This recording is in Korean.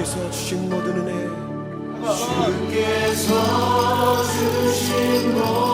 주께서 주신 모든 은혜. 주께서 주신 모든